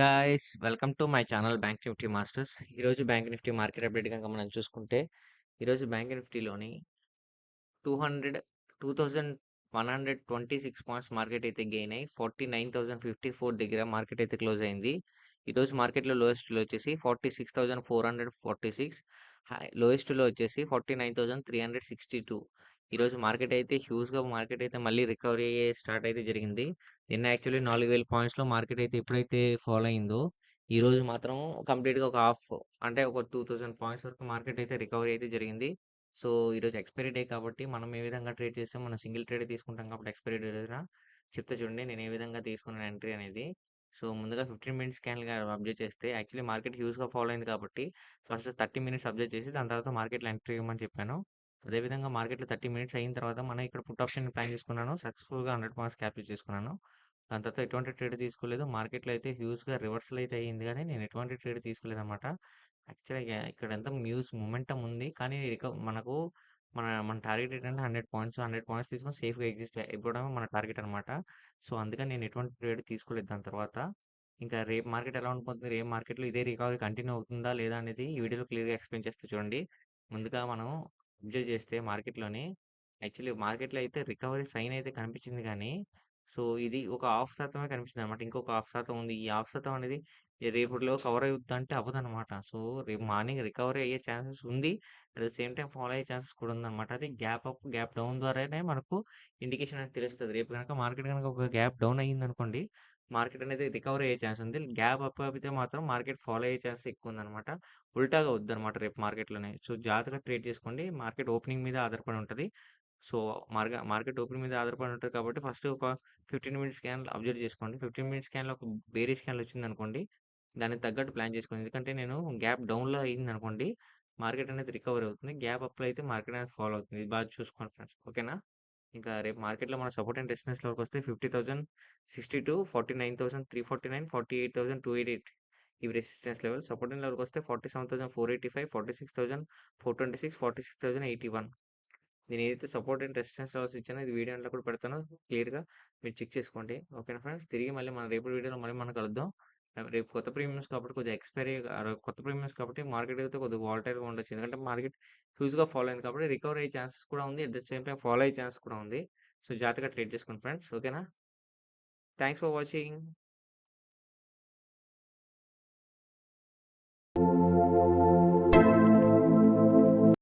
Guys welcome to my channel bank Nifty masters ఈరోజు bank Nifty market update కనుక మనం చూసుకుంటే ఈరోజు bank నిఫ్టీలోని two hundred two thousand one hundred twenty six points market అయితే gain అయ్యి forty nine thousand fifty four దగ్గర market అయితే close అయింది. ఈరోజు మార్కెట్లో లోయెస్ట్లో వచ్చేసి forty six thousand four hundred forty six లోయెస్ట్లో వచ్చేసి forty nine thousand three hundred sixty two ఈరోజు మార్కెట్ అయితే హ్యూజ్గా మార్కెట్ అయితే మళ్ళీ రికవరీ అయ్యే స్టార్ట్ అయితే జరిగింది. నిన్న యాక్చువల్లీ నాలుగు వేల పాయింట్స్లో మార్కెట్ అయితే ఎప్పుడైతే ఫాలో అయిందో ఈ రోజు మాత్రం కంప్లీట్గా ఒక హాఫ్ అంటే ఒక టూ థౌసండ్ పాయింట్స్ వరకు మార్కెట్ అయితే రికవరీ అయితే జరిగింది. సో ఈరోజు ఎక్స్పైరీ డే కాబట్టి మనం ఏ విధంగా ట్రేడ్ చేస్తే మనం సింగిల్ ట్రేడ్ తీసుకుంటాం కాబట్టి ఎక్స్పైరీ డే రోజున చెప్తే చూడండి నేను ఏ విధంగా తీసుకున్నాను ఎంట్రీ అనేది. సో ముందుగా ఫిఫ్టీన్ మినిట్స్ క్యాన్ అబ్జర్వ్ చేస్తే యాక్చువల్లీ మార్కెట్ హ్యూజ్గా ఫాలో అయింది కాబట్టి ఫస్ట్ థర్టీ మినిట్స్ అబ్జర్వ్ చేసి దాని తర్వాత మార్కెట్లో ఎంట్రీ ఇవ్వమని చెప్పాను. అదేవిధంగా మార్కెట్లో థర్టీ మినిట్స్ అయిన తర్వాత మనం ఇక్కడ పుట్ ఆప్షన్ ప్లాన్ చేసుకున్నాను. సక్సెస్ఫుల్గా హండ్రెడ్ పాయింట్స్ క్యాప్చర్ చేసుకున్నాను. దాని తర్వాత ఎటువంటి ట్రేడ్ తీసుకోలేదు. మార్కెట్లో అయితే హ్యూజ్గా రివర్సల్ అయితే అయ్యింది కానీ నేను ఎటువంటి ట్రేడ్ తీసుకోలేదు అనమాట యాక్చువల్గా ఇక్కడ ఎంత మ్యూస్ మొమెంటం ఉంది. కానీ మనకు మన మన టార్గెట్ ఏంటంటే హండ్రెడ్ పాయింట్స్ హండ్రెడ్ పాయింట్స్ తీసుకొని సేఫ్గా ఎగ్జిస్ట్ ఇవ్వడమే మన టార్గెట్ అనమాట సో అందుకని నేను ఎటువంటి ట్రేడ్ తీసుకోలేదు దాని తర్వాత. ఇంకా రేపు మార్కెట్ ఎలా ఉండిపోతుంది? రేపు మార్కెట్లో ఇదే రికవరీ కంటిన్యూ అవుతుందా లేదా అనేది ఈ వీడియోలో క్లియర్గా ఎక్స్ప్లెయిన్ చేస్తే చూడండి. ముందుగా మనం అబ్జర్వ్ చేస్తే మార్కెట్లోని. యాక్చువల్లీ మార్కెట్లో అయితే రికవరీ సైన్ అయితే కనిపించింది కానీ సో ఇది ఒక హాఫ్ శాతమే కనిపించింది అనమాట ఇంకొక హాఫ్ శాతం ఉంది. ఈ హాఫ్ శాతం అనేది రేపటిలో కవర్ అవుద్ది అంటే అవ్వదనమాట సో రేపు మార్నింగ్ రికవరీ అయ్యే ఛాన్సెస్ ఉంది. At the same time follow అయ్యే ఛాన్సెస్ కూడా ఉందన్నమాట అది గ్యాప్ అప్ గ్యాప్ డౌన్ ద్వారానే మనకు ఇండికేషన్ అనేది తెలుస్తుంది. రేపు కనుక మార్కెట్ కనుక ఒక గ్యాప్ డౌన్ అయ్యింది అనుకోండి మార్కెట్ అనేది రికవరీ అయ్యే ఛాన్స్ ఉంది. గ్యాప్ అప్ అయితే మాత్రం మార్కెట్ ఫాలో అయ్యే ఛాన్స్ ఎక్కువ ఉందన్నమాట ఉల్టాగా వద్దనమాట రేపు మార్కెట్లోనే. సో జాగ్రత్తగా ట్రేడ్ చేసుకోండి. మార్కెట్ ఓపెనింగ్ మీద ఆధారపడి ఉంటుంది. సో మార్గ మార్కెట్ ఓపెనింగ్ మీద ఆధారపడి ఉంటుంది కాబట్టి ఫస్ట్ ఒక ఫిఫ్టీన్ మినిట్స్ స్కాన్ అబ్జర్వ్ చేసుకోండి. ఫిఫ్టీన్ మినిట్స్ స్కాన్లో ఒక బేరీ స్కాన్ వచ్చింది అనుకోండి దానికి తగ్గట్టు ప్లాన్ చేసుకోండి. ఎందుకంటే నేను గ్యాప్ డౌన్లో అయింది అనుకోండి మార్కెట్ అనేది రికవర్ అవుతుంది. గ్యాప్ అప్లో అయితే మార్కెట్ అనేది ఫాలో అవుతుంది. బాగా చూసుకోండి ఫ్రెండ్స్. ఓకేనా? ఇంకా రేపు మార్కెట్లో మన సపోర్ట్ అండ్ రెసిస్టెన్స్లోకి వస్తే fifty thousand sixty two forty nine thousand three forty nine forty eight thousand two eight eight ఇవి రెసిస్టెన్స్ లెవెల్. సపోర్ట్ అండ్ లెవెల్కి వస్తే forty seven thousand four eighty five forty six thousand four twenty six forty six thousand eighty one. నేను ఏదైతే support and resistance levels ఇచ్చానో ఇది video అంతా కూడా పెడతాను క్లియర్గా. మీరు చెక్ చేసుకోండి. ఓకేనా ఫ్రెండ్స్? తిరిగి మళ్ళీ మన రేపు వీడియోలో మళ్ళీ మనం కలుద్దాం. రేపు కొత్త ప్రీమియమ్స్ కాబట్టి కొద్దిగా ఎక్స్పైరీ కొత్త ప్రీమియమ్స్ కాబట్టి మార్కెట్ అయితే కొద్దిగా వాల్టైల్గా ఉండొచ్చు. ఎందుకంటే మార్కెట్ హ్యూజ్గా ఫాలో అయింది కాబట్టి రికవర్ అయ్యే ఛాన్సెస్ కూడా ఉంది. At the same time follow అయ్యే ఛాన్స్ కూడా ఉంది. సో జాగ్రత్తగా ట్రేడ్ చేసుకోండి ఫ్రెండ్స్. ఓకేనా? Thanks for watching.